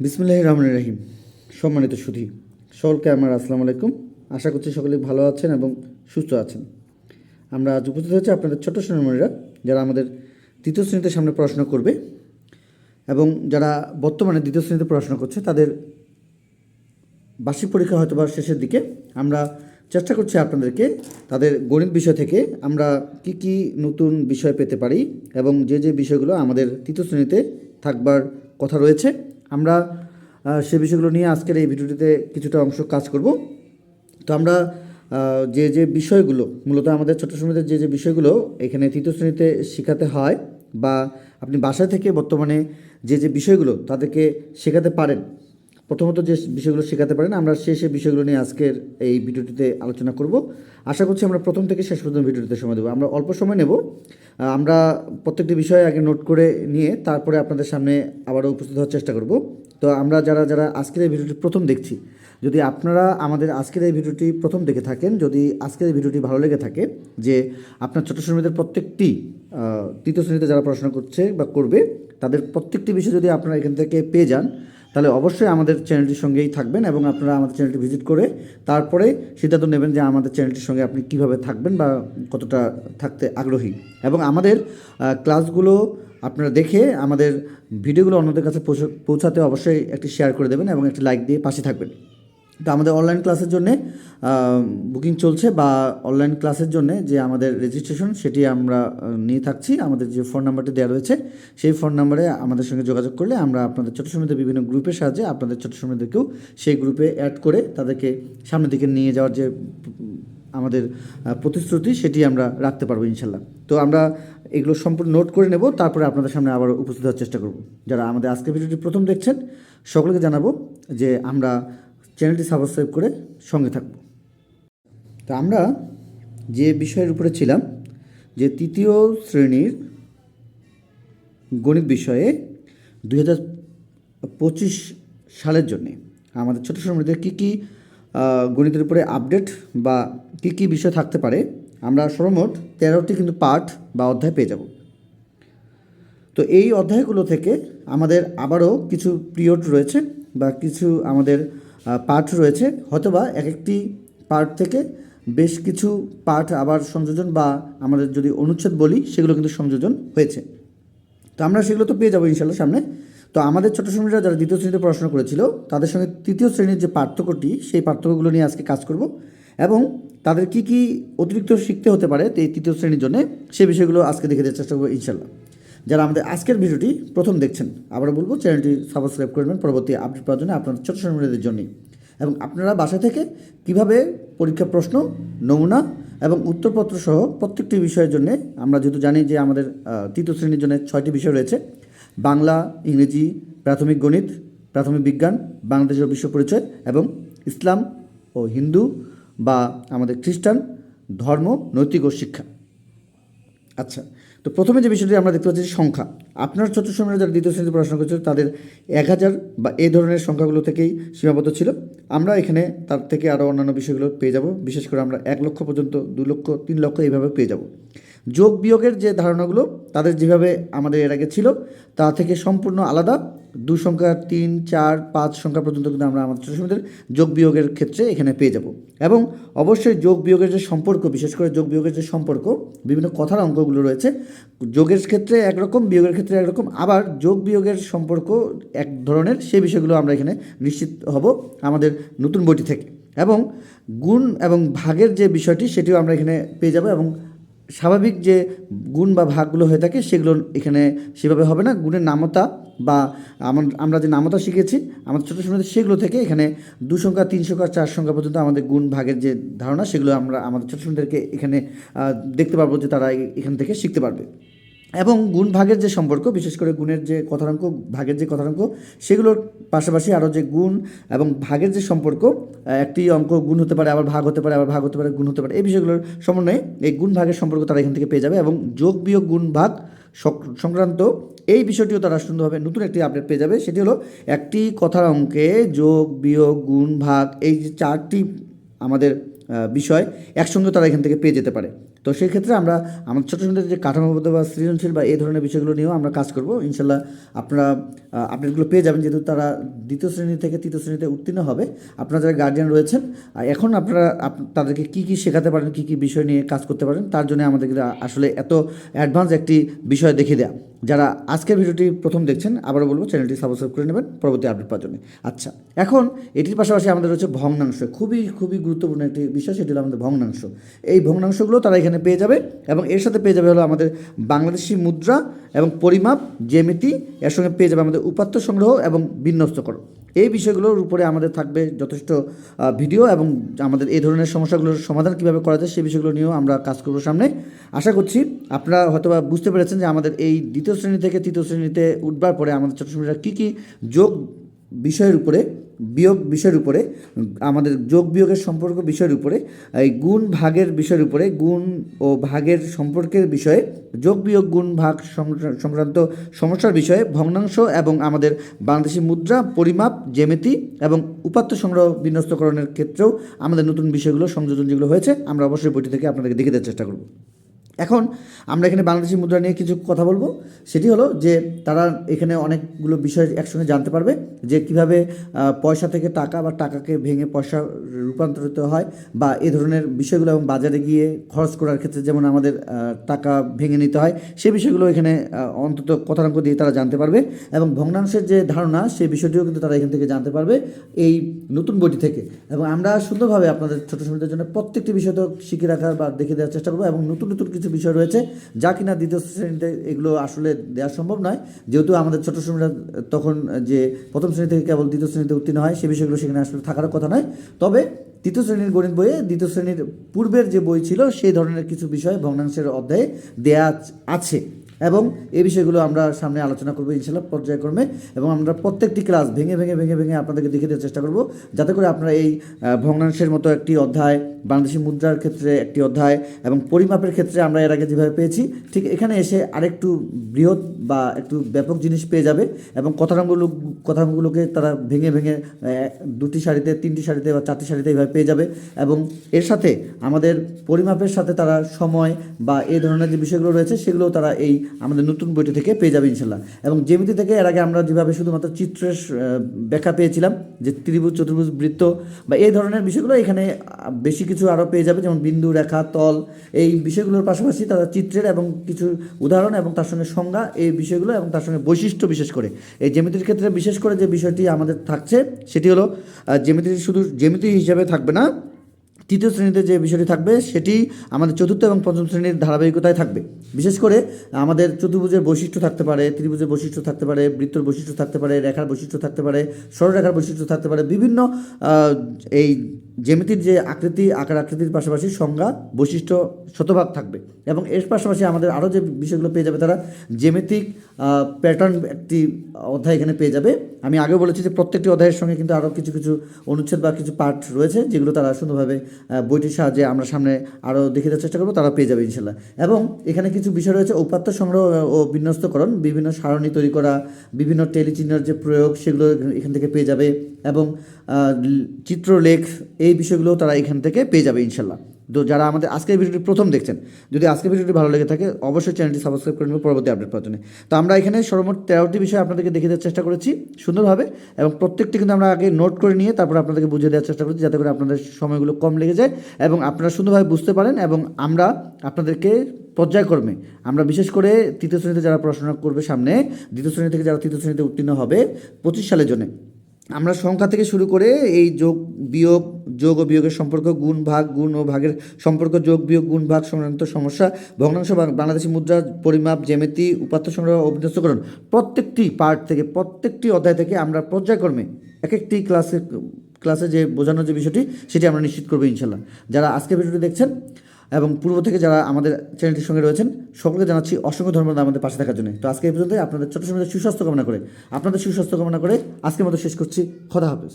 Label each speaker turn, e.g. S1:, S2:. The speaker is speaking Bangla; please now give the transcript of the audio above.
S1: বিসমুল্লাহ রহমান রাহিম সম্মানিত সুধী, সকলকে আমার আসসালামু আলাইকুম। আশা করছি সকলে ভালো আছেন এবং সুস্থ আছেন। আমরা আজ উপস্থিত হয়েছি আপনাদের ছোট সোনামণিরা যারা আমাদের তৃতীয় শ্রেণীতে সামনে পড়াশোনা করবে এবং যারা বর্তমানে দ্বিতীয় শ্রেণীতে পড়াশোনা করছে, তাদের বার্ষিক পরীক্ষা হয়তো বা শেষের দিকে। আমরা চেষ্টা করছি আপনাদেরকে তাদের গণিত বিষয় থেকে আমরা কি কি নতুন বিষয় পেতে পারি এবং যে যে বিষয়গুলো আমাদের তৃতীয় শ্রেণীতে থাকবার কথা রয়েছে আমরা সে বিষয়গুলো নিয়ে আজকের এই ভিডিওটিতে কিছুটা অংশ কাজ করব। তো আমরা যে যে বিষয়গুলো, মূলত আমাদের ছোট শ্রেণীতে যে যে বিষয়গুলো, এখানে তৃতীয় শ্রেণীতে শেখাতে হয় বা আপনি বাসা থেকে বর্তমানে যে যে বিষয়গুলো তাদেরকে শেখাতে পারেন প্রথমত যে বিষয়গুলো শেখাতে পারেন, আমরা সে সে বিষয়গুলো নিয়ে আজকের এই ভিডিওটিতে আলোচনা করব। আশা করছি আমরা প্রথম থেকে শেষ পর্যন্ত ভিডিওটিতে সময় দেবো। আমরা অল্প সময় নেব। আমরা প্রত্যেকটি বিষয় আগে নোট করে নিয়ে তারপরে আপনাদের সামনে আবারও উপস্থিত হওয়ার চেষ্টা করব। তো আমরা যারা যারা আজকের এই ভিডিওটি প্রথম দেখছি, যদি আপনারা আমাদের আজকের এই ভিডিওটি প্রথম দেখে থাকেন, যদি আজকের এই ভিডিওটি ভালো লেগে থাকে, যে আপনার ছোট শ্রেণীদের প্রত্যেকটি তৃতীয় শ্রেণীতে যারা পড়াশোনা করছে বা করবে, তাদের প্রত্যেকটি বিষয় যদি আপনারা এখান থেকে পেয়ে যান তাহলে অবশ্যই আমাদের চ্যানেলটির সঙ্গেই থাকবেন এবং আপনারা আমাদের চ্যানেলটি ভিজিট করে তারপরে সিদ্ধান্ত নেবেন যে আমাদের চ্যানেলটির সঙ্গে আপনি কীভাবে থাকবেন বা কতটা থাকতে আগ্রহী। এবং আমাদের ক্লাসগুলো আপনারা দেখে আমাদের ভিডিওগুলো অন্যদের কাছে পৌঁছ- পৌঁছাতে অবশ্যই একটি শেয়ার করে দেবেন এবং একটি লাইক দিয়ে পাশে থাকবেন। তো আমাদের অনলাইন ক্লাসের জন্য বুকিং চলছে বা অনলাইন ক্লাসের জন্য যে আমাদের রেজিস্ট্রেশন সেটি আমরা নিয়ে থাকছি। আমাদের যে ফোন নাম্বারটি দেওয়া রয়েছে, সেই ফোন নাম্বারে আমাদের সঙ্গে যোগাযোগ করলে আমরা আপনাদের ছোটো সময়তে বিভিন্ন গ্রুপের সাহায্যে আপনাদের ছোটো সময়দেরকেও সেই গ্রুপে অ্যাড করে তাদেরকে সামনের দিকে নিয়ে যাওয়ার যে আমাদের প্রতিশ্রুতি, সেটি আমরা রাখতে পারব ইনশাল্লাহ। তো আমরা এগুলো সম্পূর্ণ নোট করে নেব, তারপরে আপনাদের সামনে আবার উপস্থিত হওয়ার চেষ্টা করব। যারা আমাদের আজকের ভিডিওটি প্রথম দেখছেন, সকলকে জানাব যে আমরা চ্যানেলটি সাবস্ক্রাইব করে সঙ্গে থাকব। তো আমরা যে বিষয়ের উপরে ছিলাম, যে তৃতীয় শ্রেণির গণিত বিষয়ে দুই হাজার পঁচিশ সালের জন্যে আমাদের ছোটো সময়দের কী কী গণিতের উপরে আপডেট বা কী কী বিষয় থাকতে পারে, আমরা সর্বমোট তেরোটি কিন্তু পাঠ বা অধ্যায় পেয়ে যাব। তো এই অধ্যায়গুলো থেকে আমাদের আবারও কিছু পিরিয়ড রয়েছে বা কিছু আমাদের পাঠ রয়েছে। হয়তোবা এক একটি পার্ট থেকে বেশ কিছু পার্ট আবার সংযোজন বা আমাদের যদি অনুচ্ছেদ বলি, সেগুলো কিন্তু সংযোজন হয়েছে। তো আমরা সেগুলো তো পেয়ে যাব ইনশাল্লাহ সামনে। তো আমাদের ছোটো শ্রেণীরা যারা দ্বিতীয় শ্রেণীতে পড়াশোনা করেছিল, তাদের সঙ্গে তৃতীয় শ্রেণির যে পার্থক্যটি, সেই পার্থক্যগুলো নিয়ে আজকে কাজ করব এবং তাদের কি কি অতিরিক্ত শিখতে হতে পারে এই তৃতীয় শ্রেণির জন্য সেই বিষয়গুলো আজকে দেখে দেওয়ার চেষ্টা করব ইনশাল্লাহ যারা আমাদের আজকের ভিডিওটি প্রথম দেখছেন আবার বলব, চ্যানেলটি সাবস্ক্রাইব করবেন পরবর্তী আপডেট পাওয়ার জন্য আপনার ছোটো শ্রেণীদের জন্যই। এবং আপনারা বাসা থেকে কীভাবে পরীক্ষা প্রশ্ন, নমুনা এবং উত্তরপত্র সহ প্রত্যেকটি বিষয়ের জন্য আমরা যেহেতু জানি যে আমাদের তৃতীয় শ্রেণির জন্য ছয়টি বিষয় রয়েছে, বাংলা, ইংরেজি, প্রাথমিক গণিত, প্রাথমিক বিজ্ঞান বাংলাদেশের বিশ্ব পরিচয় এবং ইসলাম ও হিন্দু বা আমাদের খ্রিস্টান, ধর্ম, নৈতিক ও শিক্ষা। আচ্ছা তো প্রথমে যে বিষয়টি আমরা দেখতে পাচ্ছি সংখ্যা। আপনার ছোট সময়ে যারা দ্বিতীয় শ্রেণীতে পড়াশোনা করেছিল, তাদের এক হাজার বা এই ধরনের সংখ্যাগুলো থেকেই সীমাবদ্ধ ছিল। আমরা এখানে তার থেকে আরও অন্যান্য বিষয়গুলো পেয়ে যাব। বিশেষ করে আমরা এক লক্ষ পর্যন্ত, দু লক্ষ, তিন লক্ষ এইভাবে পেয়ে যাব। যোগ বিয়োগের যে ধারণাগুলো, তাদের যেভাবে আমাদের এর আগে ছিল, তা থেকে সম্পূর্ণ আলাদা। দু সংখ্যা তিন, চার, পাঁচ সংখ্যা পর্যন্ত কিন্তু আমরা আমাদের ছোটো যোগ বিয়োগের ক্ষেত্রে এখানে পেয়ে যাব। এবং অবশ্যই যোগ বিয়োগের যে সম্পর্ক, বিশেষ করে যোগ বিয়োগের যে সম্পর্ক, বিভিন্ন কথার অঙ্কগুলো রয়েছে, যোগের ক্ষেত্রে একরকম, বিয়োগের ক্ষেত্রে একরকম, আবার যোগ বিয়োগের সম্পর্ক এক ধরনের, সেই বিষয়গুলো আমরা এখানে নিশ্চিত হব আমাদের নতুন বইটি থেকে। এবং গুণ এবং ভাগের যে বিষয়টি, সেটিও আমরা এখানে পেয়ে যাব এবং স্বাভাবিক যে গুণ বা ভাগগুলো হয়ে থাকে, সেগুলো এখানে সেভাবে হবে না। গুণের নামতা বা আমার- যে নামতা শিখেছি, আমাদের ছোটো সময় সেগুলো থেকে এখানে দু সংখ্যা, তিন সংখ্যা, চার সংখ্যা পর্যন্ত আমাদের গুণ ভাগের যে ধারণা, সেগুলো আমরা আমাদের ছোটো সময়দেরকে এখানে দেখতে পারব যে তারা এখান থেকে শিখতে পারবে। এবং গুণ ভাগের যে সম্পর্ক, বিশেষ করে গুণের যে কথাঙ্ক ভাগের যে কথাঙ্ক সেগুলোর পাশাপাশি আরও যে গুণ এবং ভাগের যে সম্পর্ক একটি অঙ্ক গুণ হতে পারে, আবার ভাগ হতে পারে, আবার ভাগ হতে পারে, গুণ হতে পারে, এই বিষয়গুলোর সমন্বয়ে এই গুণ ভাগের সম্পর্ক তারা এখান থেকে পেয়ে যাবে এবং যোগ বিয়োগ গুণ ভাগ সংক্রান্ত এই বিষয়টিও তারা সুন্দরভাবে নতুন একটি আপডেট পেয়ে যাবে। সেটি হলো একটি কথার অঙ্কে যোগ, বিয়োগ, গুণ, ভাগ এই যে চারটি আমাদের বিষয় একসঙ্গে তারা এখান থেকে পেয়ে যেতে পারে। তো সেই ক্ষেত্রে আমরা, আমাদের ছোটো ছোটো যে কাঠামোবদ্ধ বা সৃজনশীল বা এই ধরনের বিষয়গুলো নিয়েও আমরা কাজ করব। ইনশাল্লাহ আপনারা আপডেটগুলো পেয়ে যাবেন। যেহেতু তারা দ্বিতীয় শ্রেণি থেকে তৃতীয় শ্রেণীতে উত্তীর্ণ হবে, আপনারা যারা গার্জিয়ান রয়েছেন এখন আপনারা, আপ- তাদেরকে কী কী শেখাতে পারেন, কী কী বিষয় নিয়ে কাজ করতে পারেন, তার জন্য আমাদেরকে আসলে এত অ্যাডভান্স একটি বিষয় দেখিয়ে দেওয়া যারা আজকের ভিডিওটি প্রথম দেখছেন, আবারও বলব, চ্যানেলটি সাবস্ক্রাইব করে নেবেন, পরবর্তী আপডেট পাওয়ার জন্য। আচ্ছা এখন এটির পাশাপাশি আমাদের রয়েছে ভগ্নাংশ। খুবই খুবই গুরুত্বপূর্ণ একটি বিষয়, সেটি হলো আমাদের ভগ্নাংশ। এই ভগ্নাংশগুলো তারা এখানে পেয়ে যাবে এবং এর সাথে পেয়ে যাবে হলো আমাদের বাংলাদেশি মুদ্রা এবং পরিমাপ, জ্যামিতি, এর সঙ্গে পেয়ে যাবে আমাদের উপাত্ত সংগ্রহ এবং বিন্যস্তকরণ। এই বিষয়গুলোর উপরে আমাদের থাকবে যথেষ্ট ভিডিও এবং আমাদের এই ধরনের সমস্যাগুলোর সমাধান কীভাবে করা যায়, সেই বিষয়গুলো নিয়েও আমরা কাজ করব সামনে। আশা করছি আপনারা হয়তোবা বুঝতে পেরেছেন যে আমাদের এই দ্বিতীয় শ্রেণি থেকে তৃতীয় শ্রেণীতে উঠবার পরে আমাদের ছোটো শ্রেণীরা কী কী যোগ বিষয়ের উপরে, বিয়োগ বিষয়ের উপরে, আমাদের যোগ বিয়োগের সম্পর্ক বিষয়ের উপরে, এই গুণ ভাগের বিষয়ের উপরে, গুণ ও ভাগের সম্পর্কের বিষয়ে, যোগ বিয়োগ গুণ ভাগ সংক্রান্ত সমস্যার বিষয়ে, ভগ্নাংশ এবং আমাদের বাংলাদেশি মুদ্রা, পরিমাপ, জ্যামিতি এবং উপাত্ত সংগ্রহ বিন্যস্তকরণের ক্ষেত্রেও আমাদের নতুন বিষয়গুলো, সংযোজন যেগুলো হয়েছে, আমরা অবশ্যই বইটি থেকে আপনাদেরকে দেখে দেওয়ার চেষ্টা করব। এখন আমরা এখানে বাংলাদেশি মুদ্রা নিয়ে কিছু কথা বলব। সেটি হলো যে তারা এখানে অনেকগুলো বিষয় একসঙ্গে জানতে পারবে যে কীভাবে পয়সা থেকে টাকা বা টাকাকে ভেঙে পয়সা রূপান্তরিত হয় বা এ ধরনের বিষয়গুলো এবং বাজারে গিয়ে খরচ করার ক্ষেত্রে যেমন আমাদের টাকা ভেঙে নিতে হয়, সে বিষয়গুলো এখানে অন্তত কথাঙ্ক দিয়ে তারা জানতে পারবে এবং ভগ্নাংশের যে ধারণা সেই বিষয়টিও কিন্তু তারা এখান থেকে জানতে পারবে এই নতুন বইটি থেকে। এবং আমরা সুন্দরভাবে আপনাদের ছোটো শ্রেণীদের জন্য প্রত্যেকটি বিষয় তো শিখে রাখার বা দেখে দেওয়ার চেষ্টা করব এবং নতুন নতুন কিছু বিষয় রয়েছে, যা কিনা দ্বিতীয় শ্রেণীতে এগুলো আসলে দেওয়া সম্ভব নয়। যেহেতু আমাদের ছোট শ্রেণীরা তখন যে প্রথম শ্রেণি থেকে কেবল দ্বিতীয় শ্রেণীতে উত্তীর্ণ হয়, সে বিষয়গুলো সেখানে আসলে থাকার কথা নয়। তবে তৃতীয় শ্রেণির গণিত বইয়ে দ্বিতীয় শ্রেণির পূর্বের যে বই ছিল, সেই ধরনের কিছু বিষয় ভগ্নাংশের অধ্যায়ে দেয়া আছে। এবং এই বিষয়গুলো আমরা সামনে আলোচনা করব ইনশাল্লাহ পর্যায়ক্রমে এবং আমরা প্রত্যেকটি ক্লাস ভেঙে ভেঙে ভেঙে ভেঙে আপনাদেরকে দেখে দেওয়ার চেষ্টা করব। যাতে করে আপনারা এই ভগ্নাংশের মতো একটি অধ্যায়, বাংলাদেশি মুদ্রার ক্ষেত্রে একটি অধ্যায় এবং পরিমাপের ক্ষেত্রে আমরা এর আগে যেভাবে পেয়েছি, ঠিক এখানে এসে আরেকটু বৃহৎ বা একটু ব্যাপক জিনিস পেয়ে যাবে এবং কথাগুলো, কথাগুলোকে তারা ভেঙে ভেঙে দুটি শাড়িতে তিনটি শাড়িতে বা চারটি শাড়িতে এইভাবে পেয়ে যাবে এবং এর সাথে আমাদের পরিমাপের সাথে তারা সময় বা এই ধরনের যে বিষয়গুলো রয়েছে সেগুলো তারা এই আমাদের নতুন বইটি থেকে পেয়ে যাবে ইনশাল্লাহ। এবং জ্যামিতি থেকে এর আগে আমরা যেভাবে শুধুমাত্র চিত্রের ব্যাখ্যা পেয়েছিলাম, যে ত্রিভুজ, চতুর্ভুজ, বৃত্ত বা এই ধরনের বিষয়গুলো এখানে বেশি কিছু আরও পেয়ে যাবে, যেমন বিন্দু, রেখা, তল, এই বিষয়গুলোর পাশাপাশি তারা চিত্রের এবং কিছু উদাহরণ এবং তার সঙ্গে সংজ্ঞা, এই বিষয়গুলো এবং তার সঙ্গে বৈশিষ্ট্য বিশেষ করে। এই জ্যামিতির ক্ষেত্রে বিশেষ করে যে বিষয়টি আমাদের থাকছে, সেটি হলো জ্যামিতি শুধু জ্যামিতি হিসাবে থাকবে না তৃতীয় শ্রেণীতে যে বিষয়টি থাকবে, সেটি আমাদের চতুর্থ এবং পঞ্চম শ্রেণির ধারাবাহিকতায় থাকবে। বিশেষ করে আমাদের চতুর্ভুজের বৈশিষ্ট্য থাকতে পারে, ত্রিভুজের বৈশিষ্ট্য থাকতে পারে, বৃত্তর বৈশিষ্ট্য থাকতে পারে, রেখার বৈশিষ্ট্য থাকতে পারে সরলরেখার বৈশিষ্ট্য থাকতে পারে, বিভিন্ন এই জ্যামিতির যে আকৃতি, আকার আকৃতির পাশাপাশি সংজ্ঞা, বৈশিষ্ট্য শতভাগ থাকবে। এবং এর পাশাপাশি আমাদের আরও যে বিষয়গুলো পেয়ে যাবে তারা জ্যামিতিক প্যাটার্ন একটি অধ্যায় এখানে পেয়ে যাবে। আমি আগেও বলেছি যে প্রত্যেকটি অধ্যায়ের সঙ্গে কিন্তু আরও কিছু কিছু অনুচ্ছেদ বা কিছু পার্ট রয়েছে, যেগুলো তারা সুন্দরভাবে বইটির সাহায্যে আমরা সামনে আরও দেখে দেওয়ার চেষ্টা করব তারা পেয়ে যাবে ইনশাল্লাহ। এবং এখানে কিছু বিষয় রয়েছে, উপাত্ত সংগ্রহ ও বিন্যস্তকরণ, বিভিন্ন সারণী তৈরি করা, বিভিন্ন টেলিচিহ্নের যে প্রয়োগ, সেগুলো এখান থেকে পেয়ে যাবে। এবং চিত্রলেখ এই বিষয়গুলো তারা এখান থেকে পেয়ে যাবে ইনশাল্লাহ। তো যারা আমাদের আজকের ভিডিওটি প্রথম দেখছেন, যদি আজকের ভিডিওটি ভালো লেগে থাকে, অবশ্যই চ্যানেলটি সাবস্ক্রাইব করে নেবে পরবর্তী আপডেট পাওয়ার জন্য। তো আমরা এখানে সর্বমোট তেরোটি বিষয় আপনাদেরকে দেখে দেওয়ার চেষ্টা করেছি সুন্দরভাবে এবং প্রত্যেকটি কিন্তু আমরা আগে নোট করে নিয়ে তারপর আপনাদেরকে বুঝিয়ে দেওয়ার চেষ্টা করেছি যাতে করে আপনাদের সময়গুলো কম লেগে যায় এবং আপনারা সুন্দরভাবে বুঝতে পারেন এবং আমরা আপনাদেরকে পর্যায়ক্রমে, আমরা বিশেষ করে তৃতীয় শ্রেণীতে যারা পড়াশোনা করবে সামনে, দ্বিতীয় শ্রেণি থেকে যারা তৃতীয় শ্রেণীতে উত্তীর্ণ হবে, পঁচিশ সালের জন্য আমরা সংখ্যা থেকে শুরু করে এই যোগ বিয়োগ, যোগ ও বিয়োগের সম্পর্ক, গুণ ভাগ, গুণ ও ভাগের সম্পর্ক, যোগ বিয়োগ, গুণ ভাগ সংক্রান্ত সমস্যা, ভগ্নাংশ বাংলাদেশি মুদ্রা, পরিমাপ, জ্যামিতি, উপাত্ত সংগ্রহ অভ্যস্তকরণ প্রত্যেকটি পার্ট থেকে, প্রত্যেকটি অধ্যায় থেকে আমরা পর্যায়ক্রমে এক একটি ক্লাসে ক্লাসে যে বোঝানোর যে বিষয়টি, সেটি আমরা নিশ্চিত করব ইনশাল্লাহ। যারা আজকে ভিডিওটি দেখছেন এবং পূর্ব থেকে যারা আমাদের চ্যানেলটির সঙ্গে রয়েছেন, সকলকে জানাচ্ছি অসংখ্য ধন্যবাদ আমাদের পাশে থাকার জন্য। তো আজকে এই পর্যন্ত আপনাদের ছোট সময় সুস্বাস্থ্য কামনা করে, আপনাদের সুস্বাস্থ্য কামনা করে আজকের মতো শেষ করছি। খোদা হাফেজ।